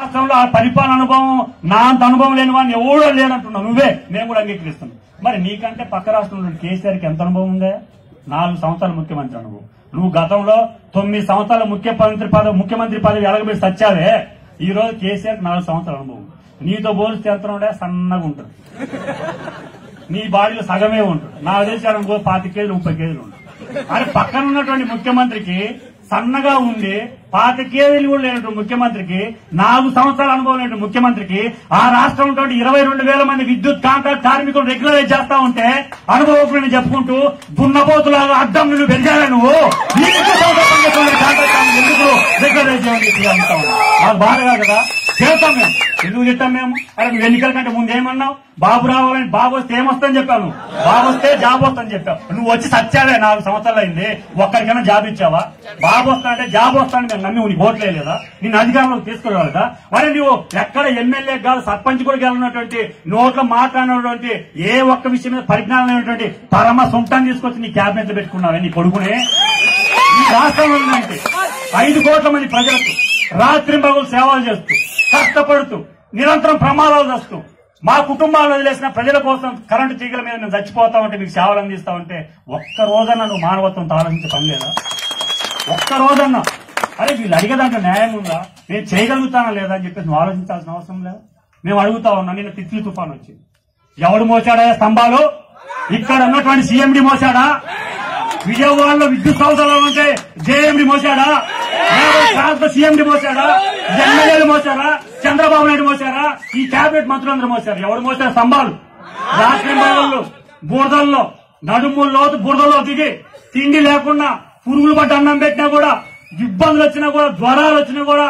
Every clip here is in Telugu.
రాష్ట్రంలో ఆ పరిపాలన అనుభవం నా అంత అనుభవం లేని వాడిని ఎవడో లేడంటున్నావు. నువ్వే మేము కూడా అంగీకరిస్తున్నాం. మరి నీకంటే పక్క రాష్ట్రంలో కేసీఆర్కి ఎంత అనుభవం ఉందే? నాలుగు సంవత్సరాల ముఖ్యమంత్రి అనుభవం. నువ్వు గతంలో తొమ్మిది సంవత్సరాల ముఖ్యమంత్రి పదవి ముఖ్యమంత్రి పదవి ఎలగబెట్టి సచ్చావే. ఈ రోజు కేసీఆర్ నాలుగు సంవత్సరాల అనుభవం. నీతో పోలిస్తే ఎంత ఉండే సన్నగా ఉంటుంది నీ బాడీలో సగమే ఉంటుంది నా దేశానికి కూడా పాతి కేజీలు ముప్పై కేజీలు ఉంటుంది అని పక్కన ఉన్నటువంటి ముఖ్యమంత్రికి సన్నగా ఉండి పాతి కేజీలు కూడా లేనటువంటి ముఖ్యమంత్రికి నాలుగు సంవత్సరాల అనుభవం లేనటువంటి ముఖ్యమంత్రికి ఆ రాష్ట్రంలో తోటి ఇరవై రెండు వేల మంది విద్యుత్ కాంట్రాక్ట్ కార్మికులు రెగ్యులరైజ్ చేస్తా ఉంటే అనుభవకులను చెప్పుకుంటూ దున్నపోతులాగా అడ్డం నువ్వు పెరిగావా నువ్వు. నీకు ఎందుకు రెగ్యులరైజ్ చెప్పి అంటా బాధగా కదా చేస్తాం మేము ఎందుకు చెప్తాం మేము అరే నువ్వు ఎన్నికల కంటే ముందు ఏమన్నావు బాబు రావాలని బాబు వస్తే ఏమొస్తా చెప్పాను బాబు వస్తే జాబ్ వస్తుందని చెప్పావు నువ్వు వచ్చి సచ్చావే నాలుగు సంవత్సరాలు అయింది ఒక్కరికైనా జాబ్ ఇచ్చావా బాబు వస్తానంటే జాబ్ వస్తాను మేము నమ్మి నీకు ఓట్లే లేదా నేను అధికారంలోకి తీసుకురాలేదా మరి నువ్వు ఎక్కడ ఎమ్మెల్యే కాదు సర్పంచ్ కూడా గెలినటువంటి నోట్లో మాట్లాడినటువంటి ఏ ఒక్క విషయం మీద పరిజ్ఞానం అయినటువంటి పరమ సొంతం తీసుకొచ్చి నీ క్యాబినెట్ పెట్టుకున్నావే నీ కొడుకునే ఈ రాష్ట్రంలో ఐదు కోట్ల మంది ప్రజలకు రాత్రి పగలు సేవలు చేస్తూ కష్టపడుతూ నిరంతరం ప్రమాదాలు చేస్తూ మా కుటుంబాలు వదిలేసిన ప్రజల కోసం కరెంటు తీగల మీద మేము చచ్చిపోతా ఉంటే మీకు సేవలు అందిస్తా ఉంటే ఒక్క రోజన్నా నువ్వు మానవత్వంతో ఆలోచించే పని లేదా? ఒక్క రోజన్నా. అరే వీళ్ళు అడిగేదాంట్లో న్యాయం ఉందా? నేను చేయగలుగుతానా లేదా అని చెప్పేసి నువ్వు ఆలోచించాల్సిన అవసరం లేదా? మేము అడుగుతా ఉన్నాం నిన్న తిత్లీ తుఫాన్ వచ్చింది. ఎవడు మోసాడా స్తంభాలు? ఇక్కడ ఉన్నటువంటి సీఎండి మోసాడా? విజయవాడలో విద్యుత్ సంస్థలు ఉంటే జేఎండి మోసాడా? సీఎండి మోసారా? ఎమ్మెల్యేలు మోసారా? చంద్రబాబు నాయుడు మోసారా? ఈ క్యాబినెట్ మంత్రులందరూ మోసారు? ఎవరు మోసారు? స్తంభాలు. రాష్ట్రంలో బాగుళ్ళు బురదల్లో నడుముల్లో బురదలో దిగి తిండి లేకుండా పురుగులు పడ్డ అన్నం పెట్టినా కూడా ఇబ్బందులు వచ్చినా కూడా జ్వరాలు వచ్చినా కూడా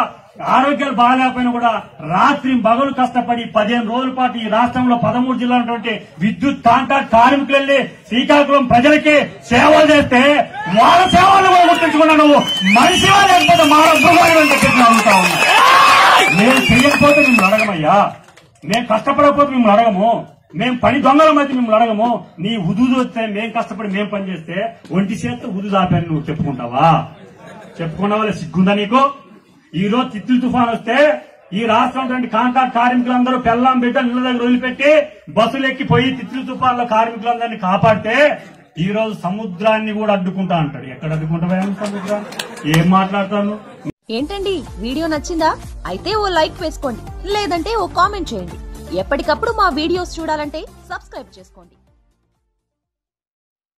ఆరోగ్యాలు బాగాలేకపోయినా కూడా రాత్రి పగలు కష్టపడి పదిహేను రోజుల పాటు ఈ రాష్ట్రంలో పదమూడు జిల్లాలు ఉన్నటువంటి విద్యుత్ కాంట్రాక్ట్ కార్మికులు వెళ్ళి శ్రీకాకుళం ప్రజలకి సేవలు చేస్తే వాళ్ళ సేవలు కూడా గుర్తించుకున్నా నువ్వు మనిషివా లేకపోతే మానవ మృగాలు చెప్పి నేను అడుగుతా ఉన్నా. మేము చెయ్యకపోతే మిమ్మల్ని అడగమయ్యా. మేము కష్టపడకపోతే మిమ్మల్ని అడగము. మేము పని దొంగల మధ్య మిమ్మల్ని అడగము. నీ ఉదుదు వస్తే మేము కష్టపడి మేము పని చేస్తే ఒంటి చేత్తో ఉదు దాపాని నువ్వు చెప్పుకుంటావా? చెప్పుకున్నావా? సిగ్గుందా నీకు? ఈ రోజు తిత్లీ తుఫాన్ వస్తే ఈ రాష్ట్రంలో కాంట్రాక్ట్ కార్మికులందరూ పెళ్ళాం బిడ్డ నీళ్ళ దగ్గర వదిలిపెట్టి బస్సులు ఎక్కిపోయి తిత్లీ తుఫాన్లో కార్మికులందరినీ కాపాడితే ఈ రోజు సముద్రాన్ని కూడా అడ్డుకుంటా అంటాడు. ఎక్కడ అడ్డుకుంటావా సముద్రం? ఏం మాట్లాడతాను? ఏంటండి? వీడియో నచ్చిందా? అయితే ఓ లైక్ వేసుకోండి. లేదంటే ఓ కామెంట్ చేయండి. ఎప్పటికప్పుడు మా వీడియోస్ చూడాలంటే సబ్స్క్రైబ్ చేసుకోండి.